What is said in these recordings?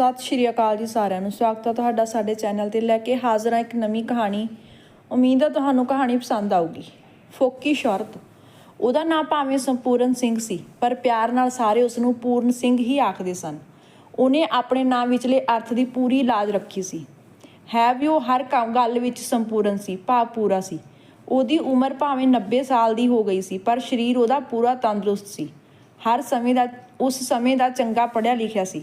ਸਤਿ ਸ਼੍ਰੀ ਅਕਾਲ ਜੀ ਸਾਰਿਆਂ ਨੂੰ। ਸਵਾਗਤ ਹੈ ਤੁਹਾਡਾ ਸਾਡੇ ਚੈਨਲ ਤੇ ਲੈ ਕੇ ਹਾਜ਼ਰ ਹਾਂ ਇੱਕ ਨਵੀਂ ਕਹਾਣੀ। ਉਮੀਦ ਹੈ ਤੁਹਾਨੂੰ ਕਹਾਣੀ ਪਸੰਦ ਆਊਗੀ। ਫੋਕੀ ਸ਼ੌਹਰਤ ਉਹਦਾ ਨਾਂ ਭਾਵੇਂ ਸੰਪੂਰਨ ਸਿੰਘ ਸੀ, ਪਰ ਪਿਆਰ ਨਾਲ ਸਾਰੇ ਉਸ ਨੂੰ ਪੂਰਨ ਸਿੰਘ ਹੀ ਆਖਦੇ ਸਨ। ਉਹਨੇ ਆਪਣੇ ਨਾਂ ਵਿਚਲੇ ਅਰਥ ਦੀ ਪੂਰੀ ਇਲਾਜ ਰੱਖੀ ਸੀ। ਹੈ ਵੀ ਉਹ ਹਰ ਕੰਮ ਗੱਲ ਵਿੱਚ ਸੰਪੂਰਨ ਸੀ, ਭਾਵ ਪੂਰਾ ਸੀ। ਉਹਦੀ ਉਮਰ ਭਾਵੇਂ 90 ਸਾਲ ਦੀ ਹੋ ਗਈ ਸੀ, ਪਰ ਸਰੀਰ ਉਹਦਾ ਪੂਰਾ ਤੰਦਰੁਸਤ ਸੀ। ਹਰ ਸਮੇਂ ਦਾ, ਉਸ ਸਮੇਂ ਦਾ ਚੰਗਾ ਪੜ੍ਹਿਆ ਲਿਖਿਆ ਸੀ।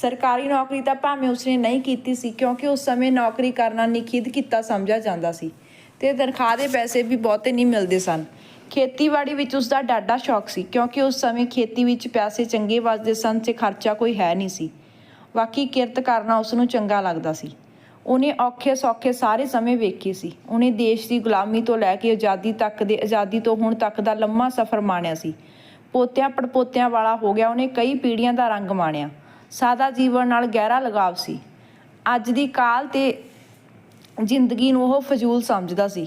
ਸਰਕਾਰੀ ਨੌਕਰੀ ਤਾਂ ਭਾਵੇਂ ਉਸਨੇ ਨਹੀਂ ਕੀਤੀ ਸੀ, ਕਿਉਂਕਿ ਉਸ ਸਮੇਂ ਨੌਕਰੀ ਕਰਨਾ ਨਿਖਿੱਧ ਕੀਤਾ ਸਮਝਿਆ ਜਾਂਦਾ ਸੀ ਤੇ ਤਨਖਾਹ ਦੇ ਪੈਸੇ ਵੀ ਬਹੁਤੇ ਨਹੀਂ ਮਿਲਦੇ ਸਨ। ਖੇਤੀਬਾੜੀ ਵਿੱਚ ਉਸ ਦਾ ਡਾਢਾ ਸ਼ੌਕ ਸੀ, ਕਿਉਂਕਿ ਉਸ ਸਮੇਂ ਖੇਤੀ ਵਿੱਚ ਪੈਸੇ ਚੰਗੇ ਵੱਜਦੇ ਸਨ ਤੇ ਖਰਚਾ ਕੋਈ ਹੈ ਨਹੀਂ ਸੀ। ਬਾਕੀ ਕਿਰਤ ਕਰਨਾ ਉਸ ਨੂੰ ਚੰਗਾ ਲੱਗਦਾ ਸੀ। ਉਹਨੇ ਔਖੇ ਸੌਖੇ ਸਾਰੇ ਸਮੇਂ ਵੇਖੇ ਸੀ। ਉਹਨੇ ਦੇਸ਼ ਦੀ ਗੁਲਾਮੀ ਤੋਂ ਲੈ ਕੇ ਆਜ਼ਾਦੀ ਤੱਕ ਦੇ, ਆਜ਼ਾਦੀ ਤੋਂ ਹੁਣ ਤੱਕ ਦਾ ਲੰਮਾ ਸਫ਼ਰ ਮਾਣਿਆ ਸੀ। ਪੋਤਿਆਂ ਪੜਪੋਤਿਆਂ ਵਾਲਾ ਹੋ ਗਿਆ, ਉਹਨੇ ਕਈ ਪੀੜ੍ਹੀਆਂ ਦਾ ਰੰਗ ਮਾਣਿਆ। ਸਾਦਾ ਜੀਵਨ ਨਾਲ ਗਹਿਰਾ ਲਗਾਵ ਸੀ। ਅੱਜ ਦੀ ਕਾਲ ਤੇ ਜ਼ਿੰਦਗੀ ਨੂੰ ਉਹ ਫਜ਼ੂਲ ਸਮਝਦਾ ਸੀ।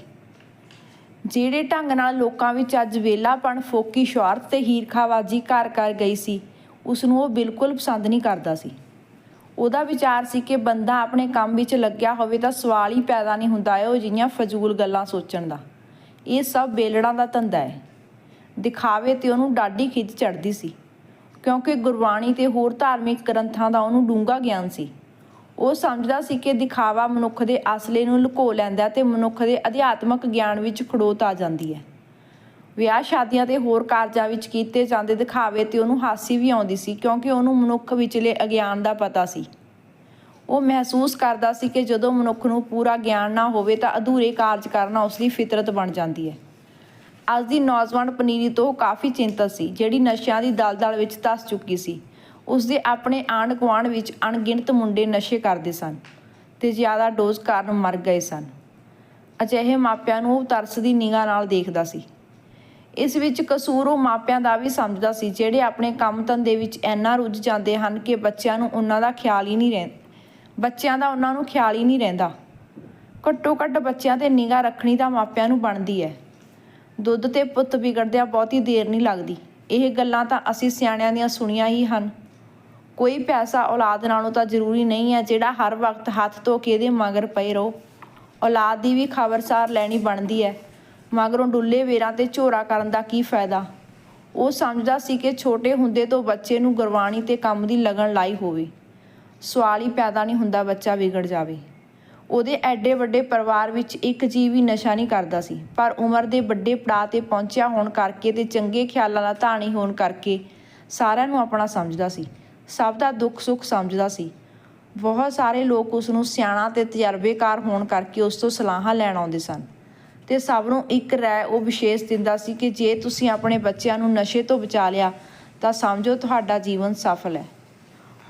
ਜਿਹੜੇ ਢੰਗ ਨਾਲ ਲੋਕਾਂ ਵਿੱਚ ਅੱਜ ਵੇਲਾਪਣ ਫੋਕੀ ਸ਼ੌਹਰਤ ਤੇ ਹੀਰਖਾਬਾਜ਼ੀ ਘਰ ਕਰ ਗਈ ਸੀ ਉਸ ਨੂੰ ਉਹ ਬਿਲਕੁਲ ਪਸੰਦ ਨਹੀਂ ਕਰਦਾ ਸੀ। ਉਹਦਾ ਵਿਚਾਰ ਸੀ ਕਿ ਬੰਦਾ ਆਪਣੇ ਕੰਮ ਵਿੱਚ ਲੱਗਿਆ ਹੋਵੇ ਤਾਂ ਸਵਾਲ ਹੀ ਪੈਦਾ ਨਹੀਂ ਹੁੰਦਾ ਇਹੋ ਜਿਹੀਆਂ ਫਜ਼ੂਲ ਗੱਲਾਂ ਸੋਚਣ ਦਾ। ਇਹ ਸਭ ਬੇਲੜਾਂ ਦਾ ਧੰਦਾ ਹੈ। ਦਿਖਾਵੇ ਤੇ ਉਹਨੂੰ ਡਾਢੀ ਖਿੱਚ ਚੜਦੀ ਸੀ। ਕਿਉਂਕਿ ਗੁਰਬਾਣੀ ਤੇ ਹੋਰ ਧਾਰਮਿਕ ਗ੍ਰੰਥਾਂ ਦਾ ਉਹਨੂੰ ਡੂੰਘਾ ਗਿਆਨ ਸੀ। ਉਹ ਸਮਝਦਾ ਸੀ ਕਿ ਦਿਖਾਵਾ ਮਨੁੱਖ ਦੇ ਅਸਲੇ ਨੂੰ ਲੁਕੋ ਲੈਂਦਾ ਤੇ ਮਨੁੱਖ ਦੇ ਅਧਿਆਤਮਕ ਗਿਆਨ ਵਿੱਚ ਖੜੋਤ ਆ ਜਾਂਦੀ ਹੈ। ਵਿਆਹ ਸ਼ਾਦੀਆਂ ਤੇ ਹੋਰ ਕਾਰਜਾਂ ਵਿੱਚ ਕੀਤੇ ਜਾਂਦੇ ਦਿਖਾਵੇ ਤੇ ਉਹਨੂੰ ਹਾਸੀ ਵੀ ਆਉਂਦੀ ਸੀ ਕਿਉਂਕਿ ਉਹਨੂੰ ਮਨੁੱਖ ਵਿਚਲੇ ਅਗਿਆਨ ਦਾ ਪਤਾ ਸੀ। ਉਹ ਮਹਿਸੂਸ ਕਰਦਾ ਸੀ ਕਿ ਜਦੋਂ ਮਨੁੱਖ ਨੂੰ ਪੂਰਾ ਗਿਆਨ ਨਾ ਹੋਵੇ ਤਾਂ ਅਧੂਰੇ ਕਾਰਜ ਕਰਨਾ ਉਸ ਦੀ ਫਿਤਰਤ ਬਣ ਜਾਂਦੀ ਹੈ। ਅੱਜ ਦੀ ਨੌਜਵਾਨ ਪਨੀਰੀ ਤੋਂ ਕਾਫੀ ਚਿੰਤਤ ਸੀ, ਜਿਹੜੀ ਨਸ਼ਿਆਂ ਦੀ ਦਲਦਲ ਵਿੱਚ ਧਸ ਚੁੱਕੀ ਸੀ। ਉਸ ਦੇ ਆਪਣੇ ਆਂਢ ਗੁਆਂਢ ਵਿੱਚ ਅਣਗਿਣਤ ਮੁੰਡੇ ਨਸ਼ੇ ਕਰਦੇ ਸਨ ਤੇ ਜ਼ਿਆਦਾ ਡੋਜ਼ ਕਾਰਨ ਮਰ ਗਏ ਸਨ। ਅਜਿਹੇ ਮਾਪਿਆਂ ਨੂੰ ਉਹ ਤਰਸਦੀ ਨਿਗਾਹ ਨਾਲ ਦੇਖਦਾ ਸੀ। ਇਸ ਵਿੱਚ ਕਸੂਰ ਉਹ ਮਾਪਿਆਂ ਦਾ ਵੀ ਸਮਝਦਾ ਸੀ, ਜਿਹੜੇ ਆਪਣੇ ਕੰਮ ਧੰਦੇ ਵਿੱਚ ਇੰਨਾ ਰੁੱਝ ਜਾਂਦੇ ਹਨ ਕਿ ਬੱਚਿਆਂ ਨੂੰ ਉਹਨਾਂ ਦਾ ਖਿਆਲ ਹੀ ਨਹੀਂ ਰਹਿੰਦਾ ਬੱਚਿਆਂ ਦਾ ਉਹਨਾਂ ਨੂੰ ਖਿਆਲ ਹੀ ਨਹੀਂ ਰਹਿੰਦਾ। ਘੱਟੋ ਘੱਟ ਬੱਚਿਆਂ ਤੇ ਨਿਗਾਹ ਰੱਖਣੀ ਤਾਂ ਮਾਪਿਆਂ ਨੂੰ ਬਣਦੀ ਹੈ। ਦੁੱਧ ਤੇ ਪੁੱਤ ਵਿਗੜਦਿਆਂ ਬਹੁਤੀ ਦੇਰ ਨਹੀਂ ਲੱਗਦੀ। ਇਹ ਗੱਲਾਂ ਤਾਂ ਅਸੀਂ ਸਿਆਣਿਆਂ ਦੀਆਂ ਸੁਣੀਆਂ ਹੀ ਹਨ। ਕੋਈ ਪੈਸਾ ਔਲਾਦ ਨਾਲੋਂ ਤਾਂ ਜ਼ਰੂਰੀ ਨਹੀਂ ਹੈ ਜਿਹੜਾ ਹਰ ਵਕਤ ਹੱਥ ਧੋ ਕੇ ਇਹਦੇ ਮਗਰ ਪਏ ਰਹੋ। ਔਲਾਦ ਦੀ ਵੀ ਖਬਰਸਾਰ ਲੈਣੀ ਬਣਦੀ ਹੈ, ਮਗਰੋਂ ਡੁੱਲੇ ਵੇਰਾਂ ਤੇ ਝੋਰਾ ਕਰਨ ਦਾ ਕੀ ਫਾਇਦਾ? ਉਹ ਸਮਝਦਾ ਸੀ ਕਿ ਛੋਟੇ ਹੁੰਦੇ ਤੋਂ ਬੱਚੇ ਨੂੰ ਗੁਰਬਾਣੀ ਤੇ ਕੰਮ ਦੀ ਲਗਨ ਲਾਈ ਹੋਵੇ। ਸਵਾਲ ਹੀ ਪੈਦਾ ਨਹੀਂ ਹੁੰਦਾ ਬੱਚਾ ਵਿਗੜ ਜਾਵੇ। ਉਹਦੇ ਐਡੇ ਵੱਡੇ ਪਰਿਵਾਰ ਵਿੱਚ ਇੱਕ ਜੀਵ ਵੀ ਨਸ਼ਾ ਨਹੀਂ ਕਰਦਾ ਸੀ। ਪਰ ਉਮਰ ਦੇ ਵੱਡੇ ਪੜਾਅ ਤੇ ਪਹੁੰਚਿਆ ਹੋਣ ਕਰਕੇ ਤੇ ਚੰਗੇ ਖਿਆਲਾਂ ਦਾ ਧਾਣੀ ਹੋਣ ਕਰਕੇ ਸਾਰਿਆਂ ਨੂੰ ਆਪਣਾ ਸਮਝਦਾ ਸੀ। ਸਭ ਦਾ ਦੁੱਖ ਸੁੱਖ ਸਮਝਦਾ ਸੀ। ਬਹੁਤ ਸਾਰੇ ਲੋਕ ਉਸ ਨੂੰ ਸਿਆਣਾ ਤੇ ਤਜਰਬੇਕਾਰ ਹੋਣ ਕਰਕੇ ਉਸ ਤੋਂ ਸਲਾਹਾਂ ਲੈਣ ਆਉਂਦੇ ਸਨ। ਤੇ ਸਭ ਨੂੰ ਇੱਕ ਰਾਏ ਉਹ ਵਿਸ਼ੇਸ਼ ਦਿੰਦਾ ਸੀ ਕਿ ਜੇ ਤੁਸੀਂ ਆਪਣੇ ਬੱਚਿਆਂ ਨੂੰ ਨਸ਼ੇ ਤੋਂ ਬਚਾ ਲਿਆ, ਤਾਂ ਸਮਝੋ ਤੁਹਾਡਾ ਜੀਵਨ ਸਫਲ ਹੈ।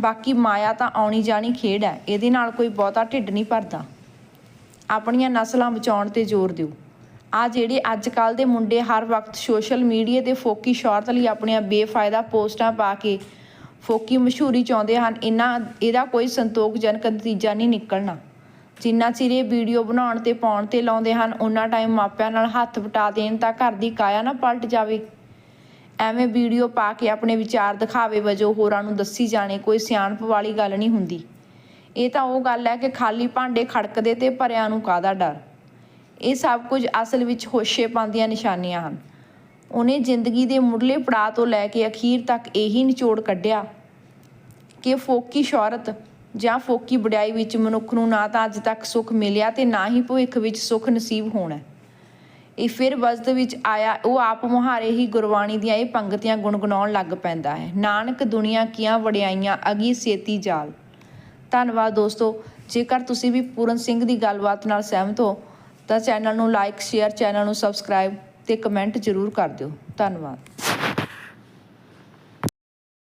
ਬਾਕੀ ਮਾਇਆ ਤਾਂ ਆਉਣੀ ਜਾਣੀ ਖੇਡ ਹੈ, ਇਹਦੇ ਨਾਲ ਕੋਈ ਬਹੁਤਾ ਢਿੱਡ ਨਹੀਂ ਭਰਦਾ। ਆਪਣੀਆਂ ਨਸਲਾਂ ਬਚਾਉਣ ਤੇ ਜ਼ੋਰ ਦਿਓ। ਆ ਜਿਹੜੇ ਅੱਜ ਕੱਲ ਦੇ ਮੁੰਡੇ ਹਰ ਵਕਤ ਸੋਸ਼ਲ ਮੀਡੀਆ ਤੇ ਫੋਕੀ ਸ਼ੌਹਰਤ ਲਈ ਆਪਣੀਆਂ ਬੇਫਾਇਦਾ ਪੋਸਟਾਂ ਪਾ ਕੇ ਫੋਕੀ ਮਸ਼ਹੂਰੀ ਚਾਹੁੰਦੇ ਹਨ, ਇਹਨਾਂ, ਇਹਦਾ ਕੋਈ ਸੰਤੋਖਜਨਕ ਨਤੀਜਾ ਨਹੀਂ ਨਿਕਲਣਾ। ਜਿੰਨਾ ਚਿਰ ਇਹ ਵੀਡੀਓ ਬਣਾਉਣ ਤੇ ਪਾਉਣ ਤੇ ਲਾਉਂਦੇ ਹਨ, ਉਹਨਾਂ ਟਾਈਮ ਮਾਪਿਆਂ ਨਾਲ ਹੱਥ ਵਟਾ ਦੇਣ ਤਾਂ ਘਰ ਦੀ ਕਾਇਆ ਨਾ ਪਲਟ ਜਾਵੇ। ਐਵੇਂ ਵੀਡੀਓ ਪਾ ਕੇ ਆਪਣੇ ਵਿਚਾਰ ਦਿਖਾਵੇ ਵਜੋਂ ਹੋਰਾਂ ਨੂੰ ਦੱਸੀ ਜਾਣੇ, ਕੋਈ ਸਿਆਣਪ ਵਾਲੀ ਗੱਲ ਨਹੀਂ ਹੁੰਦੀ। ਇਹ ਤਾਂ ਉਹ ਗੱਲ ਹੈ ਕਿ ਖਾਲੀ ਭਾਂਡੇ ਖੜਕਦੇ ਤੇ ਭਰਿਆਂ ਨੂੰ ਕਾਦਾ ਡਰ? ਇਹ ਸਭ ਕੁਝ ਅਸਲ ਵਿੱਚ ਹੋਸ਼ੇ ਪਾਉਂਦੀਆਂ ਨਿਸ਼ਾਨੀਆਂ ਹਨ। ਉਹਨੇ ਜ਼ਿੰਦਗੀ ਦੇ ਮੁੱਢਲੇ ਪੜਾਅ ਤੋਂ ਲੈ ਕੇ ਅਖੀਰ ਤੱਕ ਇਹੀ ਨਿਚੋੜ ਕੱਢਿਆ ਕਿ ਫੋਕੀ ਸ਼ੌਹਰਤ ਜਾਂ ਫੋਕੀ ਵਡਿਆਈ ਵਿੱਚ ਮਨੁੱਖ ਨੂੰ ਨਾ ਤਾਂ ਅੱਜ ਤੱਕ ਸੁੱਖ ਮਿਲਿਆ ਤੇ ਨਾ ਹੀ ਭਵਿੱਖ ਵਿੱਚ ਸੁੱਖ ਨਸੀਬ ਹੋਣਾ ਇਹ ਫਿਰ ਵਜਦ ਵਿੱਚ ਆਇਆ, ਉਹ ਆਪ ਮੁਹਾਰੇ ਹੀ ਗੁਰਬਾਣੀ ਦੀਆਂ ਇਹ ਪੰਗਤੀਆਂ ਗੁੰਗੁਣਾਉਣ ਲੱਗ ਪੈਂਦਾ ਹੈ। ਨਾਨਕ ਦੁਨੀਆ ਕੀਆਂ ਵਡਿਆਈਆਂ, ਅਗੀ ਸੇਤੀ ਜਾਲ। ਧੰਨਵਾਦ ਦੋਸਤੋ, ਜੇਕਰ ਤੁਸੀਂ ਵੀ ਪੂਰਨ ਸਿੰਘ ਦੀ ਗੱਲਬਾਤ ਨਾਲ ਸਹਿਮਤ ਹੋ, ਤਾਂ ਚੈਨਲ ਨੂੰ ਲਾਈਕ ਸ਼ੇਅਰ ਚੈਨਲ ਨੂੰ ਸਬਸਕ੍ਰਾਈਬ ਤੇ ਕਮੈਂਟ ਜ਼ਰੂਰ ਕਰ ਦਿਓ। ਧੰਨਵਾਦ।